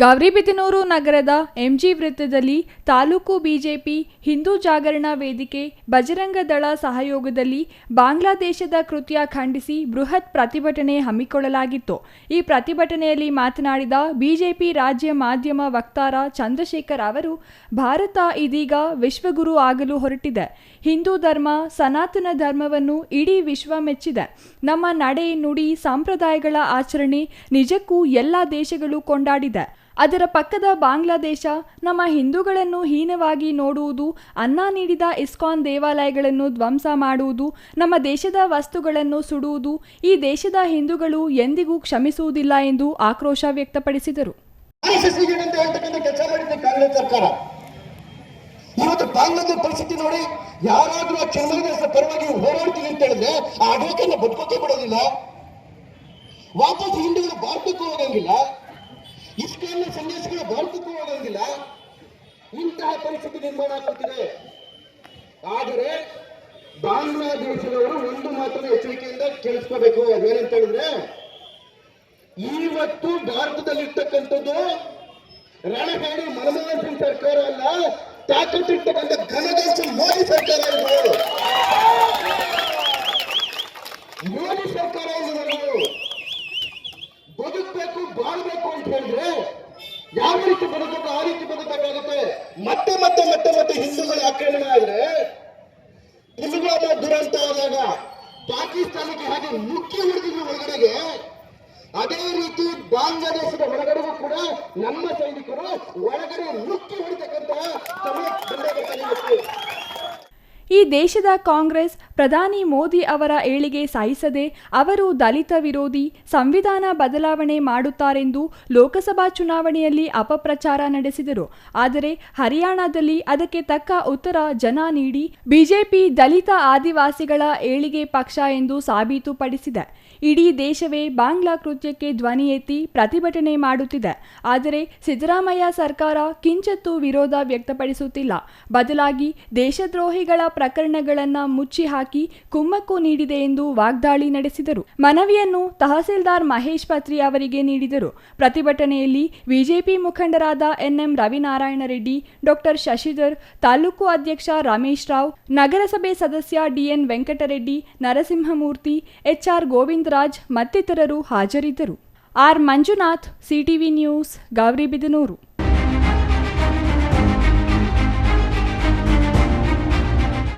ಗೌರಿಬಿದನೂರು ನಗರದ ಎಂಜಿ ವೃತ್ತದಲ್ಲಿ ತಾಲೂಕು ಬಿಜೆಪಿ ಹಿಂದೂ ಜಾಗರಣಾ ವೇದಿಕೆ ಬಜರಂಗ ದಳ ಸಹಯೋಗದಲ್ಲಿ ಬಾಂಗ್ಲಾದೇಶದ ಕೃತ್ಯ ಖಂಡಿಸಿ ಬೃಹತ್ ಪ್ರತಿಭಟನೆ ಹಮ್ಮಿಕೊಳ್ಳಲಾಗಿತ್ತು. ಈ ಪ್ರತಿಭಟನೆಯಲ್ಲಿ ಮಾತನಾಡಿದ ಬಿಜೆಪಿ ರಾಜ್ಯ ಮಾಧ್ಯಮ ವಕ್ತಾರ ಚಂದ್ರಶೇಖರ್ ಅವರು, ಭಾರತ ಇದೀಗ ವಿಶ್ವಗುರು ಆಗಲು ಹೊರಟಿದೆ. ಹಿಂದೂ ಧರ್ಮ, ಸನಾತನ ಧರ್ಮವನ್ನು ಇಡೀ ವಿಶ್ವ ಮೆಚ್ಚಿದೆ. ನಮ್ಮ ನಡೆ ನುಡಿ, ಸಂಪ್ರದಾಯಗಳ ಆಚರಣೆ ನಿಜಕ್ಕೂ ಎಲ್ಲ ದೇಶಗಳು ಕೊಂಡಾಡಿದೆ. ಅದರ ಪಕ್ಕದ ಬಾಂಗ್ಲಾದೇಶ ನಮ್ಮ ಹಿಂದೂಗಳನ್ನು ಹೀನವಾಗಿ ನೋಡುವುದು, ಅನ್ನ ನೀಡಿದ ಇಸ್ಕಾನ್ ದೇವಾಲಯಗಳನ್ನು ಧ್ವಂಸ ಮಾಡುವುದು, ನಮ್ಮ ದೇಶದ ವಸ್ತುಗಳನ್ನು ಸುಡುವುದು, ಈ ದೇಶದ ಹಿಂದೂಗಳು ಎಂದಿಗೂ ಕ್ಷಮಿಸುವುದಿಲ್ಲ ಎಂದು ಆಕ್ರೋಶ ವ್ಯಕ್ತಪಡಿಸಿದರು. ಇವತ್ತು ಬಾಂಗ್ಲಾದ ಪರಿಸ್ಥಿತಿ ನೋಡಿ, ಯಾರಾದ್ರೂ ಆ ಚರ್ಮದ ಪರವಾಗಿ ಹೋರಾಡ್ತೀವಿ ಅಂತ ಹೇಳಿದ್ರೆ ಆ ಆಡಳಿತನ ಬದುಕೋಕೆ ಬಿಡೋದಿಲ್ಲ. ವಾಪಸ್ ಹಿಂದೂಗಳು ಭಾರತಕ್ಕೂ ಹೋಗಂಗಿಲ್ಲ. ಇಸ್ಕಾನ್ನ ಸಂದೇಶಗಳು ಭಾರತಕ್ಕೂ ಹೋಗಂಗಿಲ್ಲ ಇಂತಹ ಪರಿಸ್ಥಿತಿ ನಿರ್ಮಾಣ ಆಗುತ್ತಿದೆ ಆದರೆ ಬಾಂಗ್ಲಾದೇಶದವರು ಒಂದು ಮಾತ್ರ ಎಚ್ಚರಿಕೆಯಿಂದ ಕೇಳಿಸ್ಕೋಬೇಕು. ಅದೇನಂತ ಹೇಳಿದ್ರೆ, ಇವತ್ತು ಭಾರತದಲ್ಲಿರ್ತಕ್ಕಂಥದ್ದು ರಣಹೇಡಿ ಮನಮೋಹನ್ ಸಿಂಗ್ ಸರ್ಕಾರ ಅಲ್ಲ ತಾಕತ್ತಿರ್ತಕ್ಕಂಥ ಘನದೇಶ ಮೋದಿ ಸರ್ಕಾರ ಮೋದಿ ಸರ್ಕಾರ ಇದು ಬಾಳ್ಬೇಕು ಅಂತ ಹೇಳಿದ್ರೆ ಯಾವ ರೀತಿ ಬದುಕಬೇಕು ಆ ರೀತಿ ಬದುಕಬೇಕಾಗುತ್ತೆ ಮತ್ತೆ ಮತ್ತೆ ಮತ್ತೆ ಮತ್ತೆ ಹಿಂದೂಗಳ ಆಕ್ರಮಣ ಆದ್ರೆ ಪುಲ್ವಾಮ ದುರಂತ ಆದಾಗ ಪಾಕಿಸ್ತಾನಕ್ಕೆ ಹಾಗೆ ಮುಖ್ಯ ಹೊಡೆದಿದ್ರು ಒಳಗಡೆಗೆ. ಅದೇ ರೀತಿ ಬಾಂಗ್ಲಾದೇಶದ ಒಳಗಡೆಗೂ ಕೂಡ ನಮ್ಮ ಸೈನಿಕರು ಒಳಗಡೆ ಮುಖ್ಯ ಹೊಡಿತಕ್ಕಂತ ಸಮಯ ಬಂದಾಗುತ್ತೆ ಈ ದೇಶದ ಕಾಂಗ್ರೆಸ್ ಪ್ರಧಾನಿ ಮೋದಿ ಅವರ ಏಳಿಗೆ ಸಾಯಿಸದೆ ಅವರು ದಲಿತ ವಿರೋಧಿ ಸಂವಿಧಾನ ಬದಲಾವಣೆ ಮಾಡುತ್ತಾರೆಂದು ಲೋಕಸಭಾ ಚುನಾವಣೆಯಲ್ಲಿ ಅಪಪ್ರಚಾರ ನಡೆಸಿದರು. ಆದರೆ ಹರಿಯಾಣದಲ್ಲಿ ಅದಕ್ಕೆ ತಕ್ಕ ಉತ್ತರ ಜನ ನೀಡಿ ಬಿಜೆಪಿ ದಲಿತ ಆದಿವಾಸಿಗಳ ಏಳಿಗೆ ಪಕ್ಷ ಎಂದು ಸಾಬೀತುಪಡಿಸಿದೆ. ಇಡೀ ದೇಶವೇ ಬಾಂಗ್ಲಾ ಕೃತ್ಯಕ್ಕೆ ಧ್ವನಿ ಎತ್ತಿ ಪ್ರತಿಭಟನೆ ಮಾಡುತ್ತಿದೆ. ಆದರೆ ಸಿದ್ದರಾಮಯ್ಯ ಸರ್ಕಾರ ಕಿಂಚತ್ತೂ ವಿರೋಧ ವ್ಯಕ್ತಪಡಿಸುತ್ತಿಲ್ಲ. ಬದಲಾಗಿ ದೇಶದ್ರೋಹಿಗಳ ಪ್ರಕರಣಗಳನ್ನು ಮುಚ್ಚಿ ಹಾಕಿ ಕುಮ್ಮಕ್ಕು ನೀಡಿದೆ ಎಂದು ವಾಗ್ದಾಳಿ ನಡೆಸಿದರು. ಮನವಿಯನ್ನು ತಹಸೀಲ್ದಾರ್ ಮಹೇಶ್ ಪತ್ರಿ ಅವರಿಗೆ ನೀಡಿದರು. ಪ್ರತಿಭಟನೆಯಲ್ಲಿ ಬಿಜೆಪಿ ಮುಖಂಡರಾದ ಎನ್ಎಂ ರವಿನಾರಾಯಣ ರೆಡ್ಡಿ ಡಾಕ್ಟರ್ ಶಶಿಧರ್, ತಾಲೂಕು ಅಧ್ಯಕ್ಷ ರಮೇಶ್ ರಾವ್, ನಗರಸಭೆ ಸದಸ್ಯ ಡಿಎನ್ ವೆಂಕಟರೆಡ್ಡಿ, ನರಸಿಂಹಮೂರ್ತಿ ಎಚ್ಆರ್ ಗೋವಿಂದರಾಜ್ ಮತ್ತಿತರರು ಹಾಜರಿದ್ದರು. R Manjunath CTV news Gauribidanur